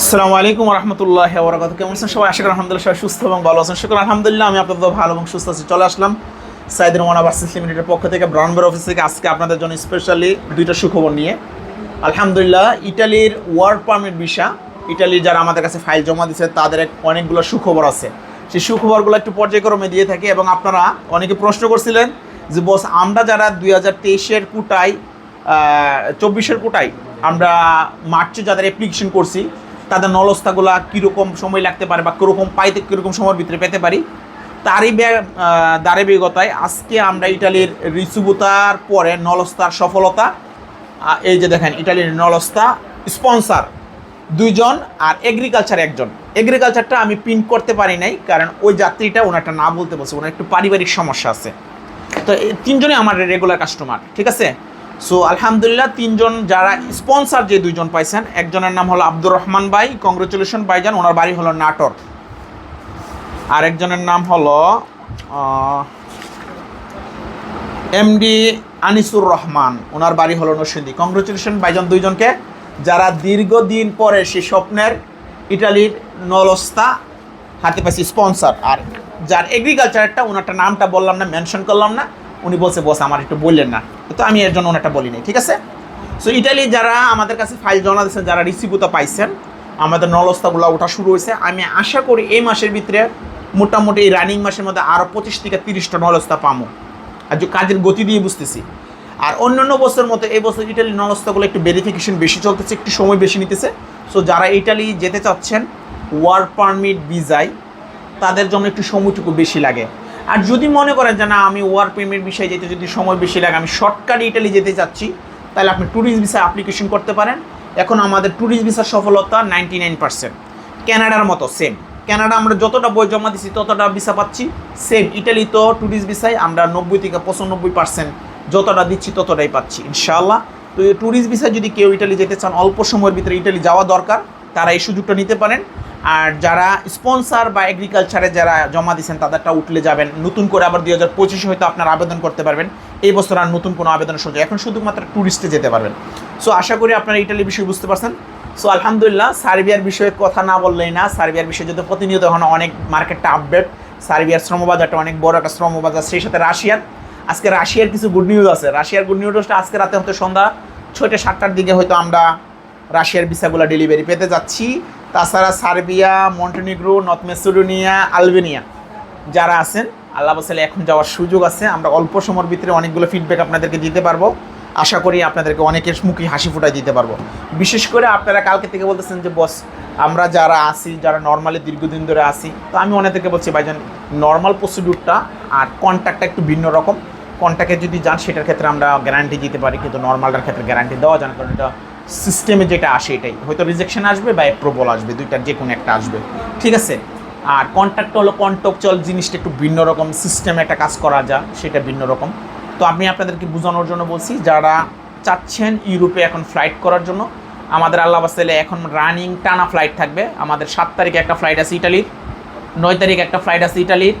আসসালামু আলাইকুম রহমতুল্লাহ বরাকাত কেমন আছেন সবাই? আশা করি আলহামদুলিল্লাহ সবাই সুস্থ এবং ভালো আছেন। শুক্র আলহামদুলিল্লাহ, আমি আপনাদের ভালো এবং সুস্থ আছি। চলে আসলাম সাইদুর রহমান ভার্সিস লিমিটেডের পক্ষ থেকে ব্রাউনবার অফিস থেকে। আজকে আপনাদের জন্য স্পেশালি দুইটা সুখবর নিয়ে। আলহামদুলিল্লাহ, ইটালির ওয়ার্ক পারমিট ভিসা ইটালির যারা আমাদের কাছে ফাইল জমা দিচ্ছে তাদের অনেকগুলো সুখবর আছে। সেই সুখবরগুলো একটু পর্যায়ক্রমে দিয়ে থাকি এবং আপনারা অনেকে প্রশ্ন করছিলেন যে, বস, আমরা যারা দুই হাজার তেইশের কোটায় চব্বিশের কোটায় আমরা মার্চে যাদের অ্যাপ্লিকেশন করছি তাদের নলস্থাগুলা কীরকম সময় লাগতে পারে বা কীরকম পাইতে, কীরকম সময়ের ভিতরে পেতে পারি? তারই ধারাবাহিকতায় আজকে আমরা ইটালির রিসুবুতার পরে নলস্তার সফলতা এই যে দেখেন, ইটালির নলস্তা স্পন্সার দুইজন আর এগ্রিকালচার একজন। এগ্রিকালচারটা আমি পিন করতে পারি নাই, কারণ ওই যাত্রীটা ওনারটা না বলতে বলছে, ওনার একটু পারিবারিক সমস্যা আছে। তো তিনজনই আমার রেগুলার কাস্টমার ঠিক আছে? সো আলহামদুলিল্লাহ তিনজন যারা স্পন্সার যে দুইজন পাইছেন, একজনের নাম হলো আব্দুর রহমান ভাই কংগ্রেচুলেশন ভাইজান, ওনার বাড়ি হলো আর একজনের নাম হলো এমডি আনিসুর রহমান, ওনার বাড়ি হলো নরসিংদী। কংগ্রেচুলেশন ভাইজান দুইজনকে, যারা দীর্ঘদিন পরে সে স্বপ্নের ইটালির নলস্তা হাতে পাইছি স্পন্সার আর যার এগ্রিকালচারটা ওনারটা নামটা বললাম না মেনশন করলাম না উনি বলছে, বস, আমার একটু বললেন না। তো আমি এর জন্য ওনারটা বলি নাই ঠিক আছে? সো ইটালি যারা আমাদের কাছে ফাইল জমা দিয়েছেন, যারা রিসিভুতা পাইছেন, আমাদের নলস্তাগুলো ওঠা শুরু হয়েছে। আমি আশা করি এই মাসের ভিতরে মোটামুটি এই রানিং মাসের মধ্যে আরও পঁচিশ থেকে তিরিশটা নলস্তা পামো। আর যে কাজের গতি দিয়ে বুঝতেছি। আর অন্যান্য বছরের মতো এই বছর ইটালি নলস্তাগুলো একটু ভেরিফিকেশন বেশি চলতেছে, একটু সময় বেশি নিতেছে। সো যারা ইটালি যেতে চাচ্ছেন ওয়ার্ক পারমিট ভিসায় তাদের জন্য একটু সময়টুকু বেশি লাগে। আর যদি মনে করেন যে না, আমি ওয়ার পারমিট বিষয়ে যেতে যদি সময় বেশি লাগে, আমি শর্টকাট ইটালি যেতে চাচ্ছি, তাহলে আপনি ট্যুরিস্ট ভিসা অ্যাপ্লিকেশন করতে পারেন। এখন আমাদের ট্যুরিস্ট ভিসার সফলতা নাইনটি নাইন পার্সেন্ট ক্যানাডার মতো সেম ক্যানাডা আমরা যতটা বই জমা দিচ্ছি ততটা ভিসা পাচ্ছি। সেম ইটালি তো ট্যুরিস্ট ভিসায় আমরা নব্বই থেকে পঁচানব্বই পার্সেন্ট যতটা দিচ্ছি, ততটাই পাচ্ছি, ইনশাআল্লাহ। তো এই ট্যুরিস্ট ভিসা যদি কেউ ইটালি যেতে চান, অল্প সময়ের ভিতরে ইটালি যাওয়া দরকার। তারা এই সুযোগটা নিতে পারেন। আর যারা স্পন্সার বা এগ্রিকালচারে যারা জমা দিচ্ছেন তাদেরটা উঠলে যাবেন। নতুন করে আবার দুই হাজার পঁচিশে হয়তো আপনার আবেদন করতে পারবেন। এই বছর আর নতুন কোনো আবেদনের সুযোগ। এখন শুধুমাত্র ট্যুরিস্টে যেতে পারবেন। সো আশা করি আপনারা ইটালি বিষয়ে বুঝতে পারছেন। সো আলহামদুলিল্লাহ, সার্বিয়ার বিষয়ে কথা না বললেই না। সার্বিয়ার বিষয়ে যদি প্রতিনিয়ত এখন অনেক মার্কেটটা আপডেট সার্বিয়ার শ্রমবাজারটা অনেক বড় একটা শ্রমবাজার, সেই সাথে রাশিয়ার। আজকে রাশিয়ার কিছু গুড নিউজ আছে। রাশিয়ার গুড নিউজটা আজকে রাতে হয়তো সন্ধ্যা ছয়টা সাতটার দিকে হয়তো আমরা রাশিয়ার ভিসাগুলো ডেলিভারি পেতে যাচ্ছি। তাছাড়া Serbia, Montenegro, North Macedonia, Albania যারা আছেন, আল্লাহ বসালে এখন যাওয়ার সুযোগ আছে। আমরা অল্প সময়ের ভিতরে অনেকগুলো ফিডব্যাক আপনাদেরকে দিতে পারব। আশা করি আপনাদেরকে অনেকের মুখে হাসি ফুটাই দিতে পারব। বিশেষ করে আপনারা কালকে থেকে বলতেছেন যে, বস, আমরা যারা আসি যারা নর্মালি দীর্ঘদিন ধরে আসি তো আমি অনেককে বলছি ভাইজান নর্মাল প্রসিডিউরটা আর কন্ট্যাক্টটা একটু ভিন্ন রকম। কন্ট্যাক্টে যদি যান, সেটার ক্ষেত্রে আমরা গ্যারান্টি দিতে পারি, কিন্তু নর্মালটার ক্ষেত্রে গ্যারান্টি দেওয়া যান কারণ এটা সিস্টেমে যেটা আসে এটাই। হয়তো রিজেকশন আসবে বা অ্যাপ্রুভাল আসবে, দুইটার যে কোনো একটা আসবে। ঠিক আছে? আর কন্ট্যাক্টটা হলো কন্ট্যাকচুয়াল জিনিসটা একটু ভিন্ন রকম সিস্টেমে একটা কাজ করা যা, সেটা ভিন্ন রকম। তো আমি আপনাদেরকে বোঝানোর জন্য বলছি, যারা চাচ্ছেন ইউরোপে এখন ফ্লাইট করার জন্য, আমাদের আল্লাহ বাসালে এখন রানিং টানা ফ্লাইট থাকবে। আমাদের সাত তারিখে একটা ফ্লাইট আছে ইটালির, নয় তারিখ একটা ফ্লাইট আছে ইটালির,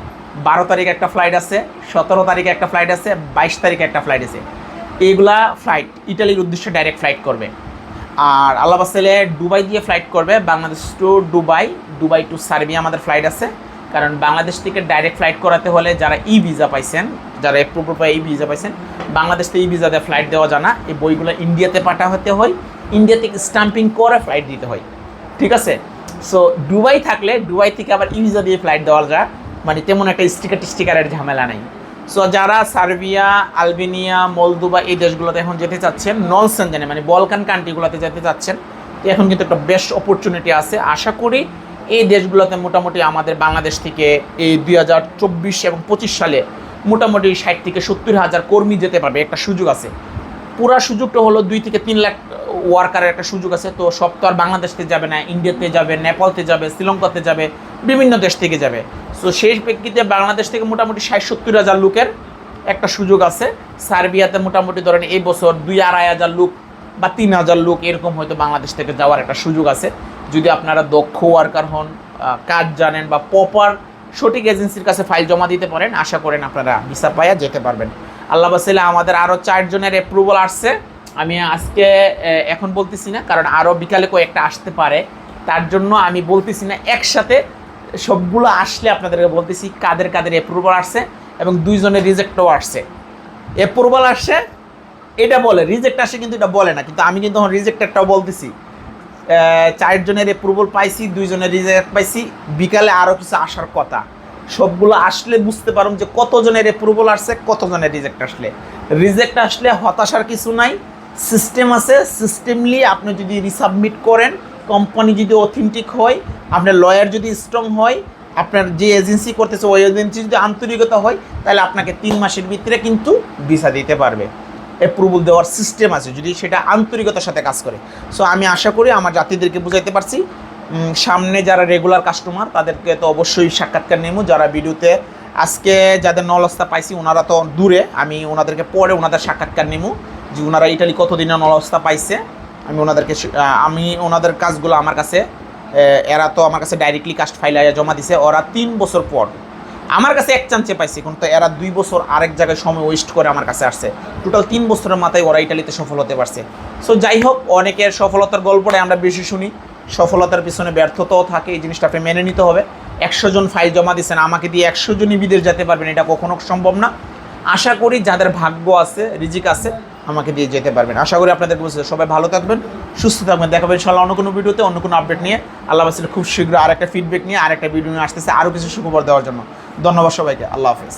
বারো তারিখ একটা ফ্লাইট আছে, সতেরো তারিখে একটা ফ্লাইট আছে, বাইশ তারিখে একটা ফ্লাইট আছে। এইগুলা ফ্লাইট ইটালির উদ্দেশ্যে ডাইরেক্ট ফ্লাইট করবে। আর আল্লাহ বাসালে দুবাই দিয়ে ফ্লাইট করবে। Bangladesh to Dubai Dubai to Serbia আমাদের ফ্লাইট আছে। কারণ বাংলাদেশ থেকে ডাইরেক্ট ফ্লাইট করাতে হলে যারা ই ভিসা পাইছেন, যারা এপ্রুভ পায় ই ভিসা পাইছেন, বাংলাদেশ থেকে ই ভিসা দিয়ে ফ্লাইট দেওয়া জানা এই বইগুলো ইন্ডিয়াতে পাঠাতে হয়। ইন্ডিয়া থেকে স্টাম্পিং করে ফ্লাইট দিতে হয়। ঠিক আছে? সো দুবাই থাকলে, দুবাই থেকে আবার ই ভিসা দিয়ে ফ্লাইট দেওয়া যায়। মানে তেমন একটা স্টিকার টিস্টিকারের ঝামেলা নেই। সো যারা সার্বিয়া, আলবেনিয়া মলদুবা এই দেশগুলোতে এখন যেতে চাচ্ছেন নন সেনজেনে মানে বলকান কান্ট্রিগুলোতে যেতে চাচ্ছেন এখন কিন্তু একটা বেস্ট অপরচুনিটি আছে। আশা করি এই দেশগুলোতে মোটামুটি আমাদের বাংলাদেশ থেকে এই দুই হাজার চব্বিশ এবং পঁচিশ সালে মোটামুটি ষাট থেকে সত্তর হাজার কর্মী যেতে পারবে, একটা সুযোগ আছে। পুরা সুযোগটা হলো দুই থেকে তিন লাখ ওয়ার্কারের একটা সুযোগ আছে। তো সব তো আর বাংলাদেশ থেকে যাবে না, ইন্ডিয়াতে যাবে, নেপালতে যাবে, শ্রীলঙ্কাতে যাবে। বিভিন্ন দেশ থেকে যাবে। সো সেই প্রেক্ষিতে বাংলাদেশ থেকে মোটামুটি ষাট সত্তর হাজার লোকের একটা সুযোগ আছে। সার্বিয়াতে মোটামুটি ধরেন এই বছর দুই আড়াই হাজার লোক বা তিন হাজার লোক এরকম হয়তো বাংলাদেশ থেকে যাওয়ার একটা সুযোগ আছে। যদি আপনারা দক্ষ ওয়ার্কার হন কাজ জানেন বা প্রপার সঠিক এজেন্সির কাছে ফাইল জমা দিতে পারেন, আশা করেন আপনারা ভিসা পাইয়া যেতে পারবেন। আল্লাহ বাসিলে আমাদের আরও চারজনের অ্যাপ্রুভাল আসছে। আমি আজকে এখন বলতেছি না, কারণ আরও বিকালে কয়েকটা আসতে পারে। তার জন্য আমি বলতেছি না, একসাথে সবগুলো আসলে আপনাদেরকে বলতেছি কাদের কাদের অ্যাপ্রুভাল আসছে এবং দুইজনের রিজেক্টও আসছে। অ্যাপ্রুভাল আসছে, এটা বলে রিজেক্ট আসে কিন্তু এটা বলে না, কিন্তু আমি কিন্তু রিজেক্টেডটাও বলতেছি। চারজনের অ্যাপ্রুভাল পাইছি, দুইজনের রিজেক্ট পাইছি, বিকালে আরও কিছু আসার কথা। সবগুলো আসলে বুঝতে পারুন যে কতজনের অ্যাপ্রুভাল আসছে, কতজনের রিজেক্ট আসলে। রিজেক্ট আসলে হতাশার কিছু নাই সিস্টেম আছে সিস্টেমলি আপনি যদি রিসাবমিট করেন কোম্পানি যদি অথেন্টিক হয়, আপনার লয়ার যদি স্ট্রং হয়, আপনার যে এজেন্সি করতেছে ওই এজেন্সি যদি আন্তরিকতা হয়, তাহলে আপনাকে তিন মাসের ভিতরে কিন্তু ভিসা দিতে পারবে। অ্যাপ্রুভাল দেওয়ার সিস্টেম আছে, যদি সেটা আন্তরিকতার সাথে কাজ করে। সো আমি আশা করি আমার জাতিদেরকে বুঝাইতে পারছি। সামনে যারা রেগুলার কাস্টমার তাদেরকে তো অবশ্যই সাক্ষাৎকার নেব যারা ভিডিওতে আজকে যাদের নলস্তা পাইছি, ওনারা তো দূরে। আমি ওনাদেরকে পরে ওনাদের সাক্ষাৎকার নেব যে ওনারা ইটালি কতদিনের নলস্তা পাইছে। আমি ওনাদেরকে আমি ওনাদের কাজগুলো আমার কাছে এরা তো আমার কাছে ডাইরেক্টলি কাস্ট ফাইল জমা দিছে, ওরা তিন বছর পর। আমার কাছে এক চান্সে পাইছি, কিন্তু এরা দুই বছর আরেক জায়গায় সময় ওয়েস্ট করে আমার কাছে আসছে। টোটাল তিন বছরের মাথায় ওরা ইটালিতে সফল হতে পারছে। সো যাই হোক, অনেকের সফলতার গল্পটাই আমরা বেশি শুনি। সফলতার পিছনে ব্যর্থতাও থাকে, এই জিনিসটা আপনি মেনে নিতে হবে। একশো জন ফাইল জমা দিচ্ছেন আমাকে দিয়ে একশো জনই বিদেশ যেতে পারবেন, এটা কখনো সম্ভব না। আশা করি যাদের ভাগ্য আছে, রিজিক আছে আমাকে দিয়ে যেতে পারবেন। আশা করি আপনাদের বুঝতে সবাই ভালো থাকবেন, সুস্থ থাকবেন। দেখাবেন ইনশাল্লাহ অন্য কোনো ভিডিওতে, অন্য কোনো আপডেট নিয়ে। আল্লাহ হাফিজ খুব শীঘ্র আর একটা ফিডব্যাক নিয়ে আর একটা ভিডিও নিয়ে আসতেছে আরও কিছু সুখবর দেওয়ার জন্য। ধন্যবাদ সবাইকে। আল্লাহ হাফিজ।